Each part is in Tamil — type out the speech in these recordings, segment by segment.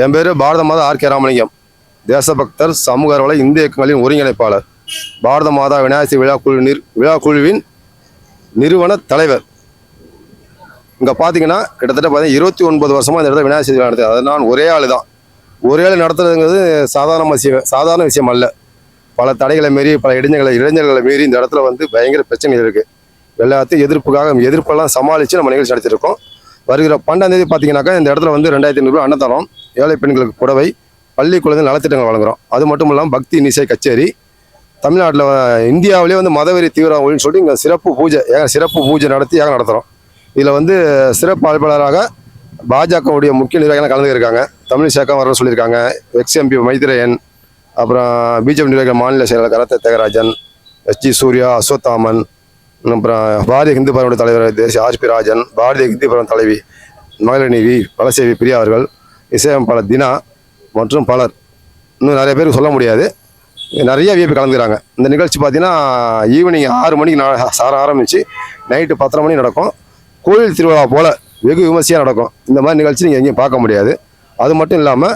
என் பேர் பாரத மாதா ஆர் கே ராமலிங்கம். தேசபக்தர் சமூக அறவலை இந்திய இயக்கங்களின் ஒருங்கிணைப்பாளர். பாரத மாதா விநாயகர் விழா குழு நிர் விழா குழுவின் நிறுவன தலைவர். இங்கே பார்த்தீங்கன்னா கிட்டத்தட்ட பார்த்தீங்கன்னா இருபத்தி ஒன்பது வருஷமாக இந்த இடத்துல விநாயகர் சதுர்த்தி நடத்துது. அது நான் ஒரே ஆள் தான். ஒரே ஆள் நடத்துறதுங்கிறது சாதாரண விஷயம் சாதாரண விஷயம் அல்ல. பல தடைகளை மீறி பல இடைஞ்சல்களை இளைஞர்களை மீறி இந்த இடத்துல வந்து பயங்கர பிரச்சனைகள் இருக்குது எல்லாத்தையும் எதிர்ப்புக்காக எதிர்ப்பெல்லாம் சமாளித்து நம்ம நிகழ்ச்சி நடத்திருக்கோம் வருகிற பன்னெண்டாம் தேதி பார்த்தீங்கன்னாக்கா இந்த இடத்துல வந்து ரெண்டாயிரத்தி ஐநூறுபா அன்னதானம். ஏழை பெண்களுக்கு புடவை பள்ளி குழந்தை நலத்திட்டங்கள் வழங்குகிறோம் அது மட்டும் இல்லாமல் பக்தி இசை கச்சேரி தமிழ்நாட்டில் இந்தியாவிலே வந்து மதவெறி தீவிரம் ஒழின்னு சொல்லி இங்கே சிறப்பு பூஜை ஏக சிறப்பு பூஜை நடத்தி ஏக நடத்துகிறோம் இதில் வந்து சிறப்பு அழைப்பாளராக பாஜகவுடைய முக்கிய நிர்வாகிகள் கலந்துருக்காங்க தமிழ் சேக்கம் வரணும்னு சொல்லியிருக்காங்க எக்ஸ்எம்பி மைத்ரேயன் அப்புறம் பிஜேபி நிர்வாகிகள் மாநில செயலாளர் கரத்த தியாகராஜன் எஸ்ஜி சூர்யா அஸ்வத்தாமன் அப்புறம் பாரதிய ஹிந்து பரவனுடைய தலைவர் தேசிய ஆர்பி ராஜன் பாரதிய இந்து பரவன் தலைவி மகளிர் வி வலசேவி பிரியா அவர்கள் இசையமைப்பாளர் தினா மற்றும் பலர். இன்னும் நிறைய பேருக்கு சொல்ல முடியாது. நிறைய விஐபி கலந்துக்கிறாங்க. இந்த நிகழ்ச்சி பார்த்தீங்கன்னா ஈவினிங் ஆறு மணிக்கு நான் சார ஆரம்பித்து நைட்டு பத்தரை மணி நடக்கும். கோயில் திருவிழா போல் வெகு விமர்சையாக நடக்கும். இந்த மாதிரி நிகழ்ச்சி நீங்கள் எங்கேயும் பார்க்க முடியாது. அது மட்டும் இல்லாமல்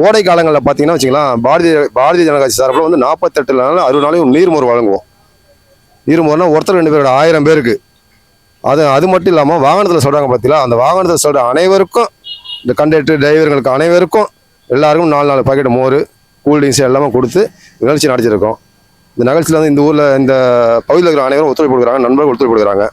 கோடை காலங்களில் பார்த்தீங்கன்னா வச்சுக்கலாம் பாரதிய பாரதிய ஜனதா கட்சி சார்பில் வந்து நாற்பத்தெட்டு நாள் அறுபது நாளையும் நீர்மோர் வழங்குவோம். நீர்மோர்னா ஒருத்தர் ரெண்டு பேரோட ஆயிரம் பேருக்கு. அது அது மட்டும் இல்லாமல் வாகனத்தில் சொல்கிறாங்க பார்த்தீங்களா? அந்த வாகனத்தில் சொல்கிற அனைவருக்கும் இந்த கண்டக்டர் டிரைவர்களுக்கு அனைவருக்கும் எல்லாருக்கும் நாலு நாலு பாக்கெட் மோர் கூல்ட்ரிங்க்ஸ் எல்லாமே கொடுத்து நிகழ்ச்சி நடத்திருக்கோம் இந்த நிகழ்ச்சியில் வந்து இந்த ஊரில் இந்த பகுதியில் இருக்கிற அனைவரும் ஒத்துழைப்பு கொடுக்குறாங்க நண்பர்கள் ஒத்துழைப்பு கொடுக்குறாங்க.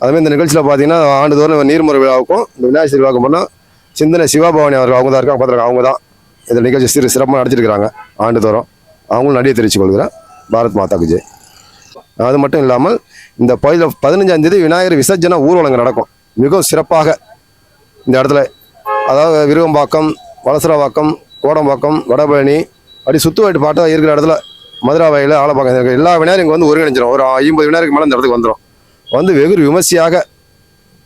அதுமாதிரி இந்த நிகழ்ச்சியில் பார்த்தீங்கன்னா ஆண்டுதோறும் நீர்முறை விழாவுக்கும் இந்த விநாயகர் சதுர்த்தி போனால் சிந்தனை சிவாபவானி அவர்கள் அவங்க தான் இருக்காங்க பார்த்துருக்காங்க அவங்க தான் இந்த நிகழ்ச்சி சிறு சிறப்பாக நடத்திருக்கிறாங்க ஆண்டுதோறும். அவங்களும் நடிகை தெரிவித்துக் கொள்கிறேன். பாரத் மாதாக்கு ஜெய். அது மட்டும் இல்லாமல் இந்த பகுதியில் பதினஞ்சாம் தேதி விநாயகர் விசர்ஜன ஊர்வலங்கள் நடக்கும். மிகவும் சிறப்பாக இந்த இடத்துல அதாவது விருகம்பாக்கம் வலசரவாக்கம் கோடம்பாக்கம் வடபழனி அப்படி சுத்துவாட்டு பாட்டாக இருக்கிற இடத்துல மதுரா வயலில் ஆலப்பாக்கம் எல்லா வினாரும் இங்கே வந்து ஒருங்கிணைஞ்சிடும் ஒரு ஐம்பது வினாருக்கு மேலே இந்த இடத்துக்கு வந்துடும் வந்து வெகு விமர்சையாக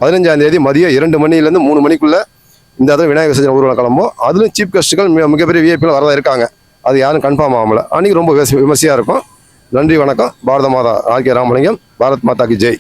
பதினஞ்சாம் தேதி மதியம் இரண்டு மணிலேருந்து மூணு மணிக்குள்ளே இந்த இடத்துல விநாயகர் விசர்ஜன ஊர்வலம் கிளம்பும். அதிலும் சீப் கெஸ்ட்டுகள் மிக மிகப்பெரிய விஐபியில் வரதான் இருக்காங்க. அது யாரும் கன்ஃபார்ம் ஆகல. அன்றைக்கி ரொம்ப விமர்சையாக இருக்கும். நன்றி வணக்கம். பாரத மாதா ஆர் கே ராமலிங்கம். பாரத் மாதாக்கு ஜெய்.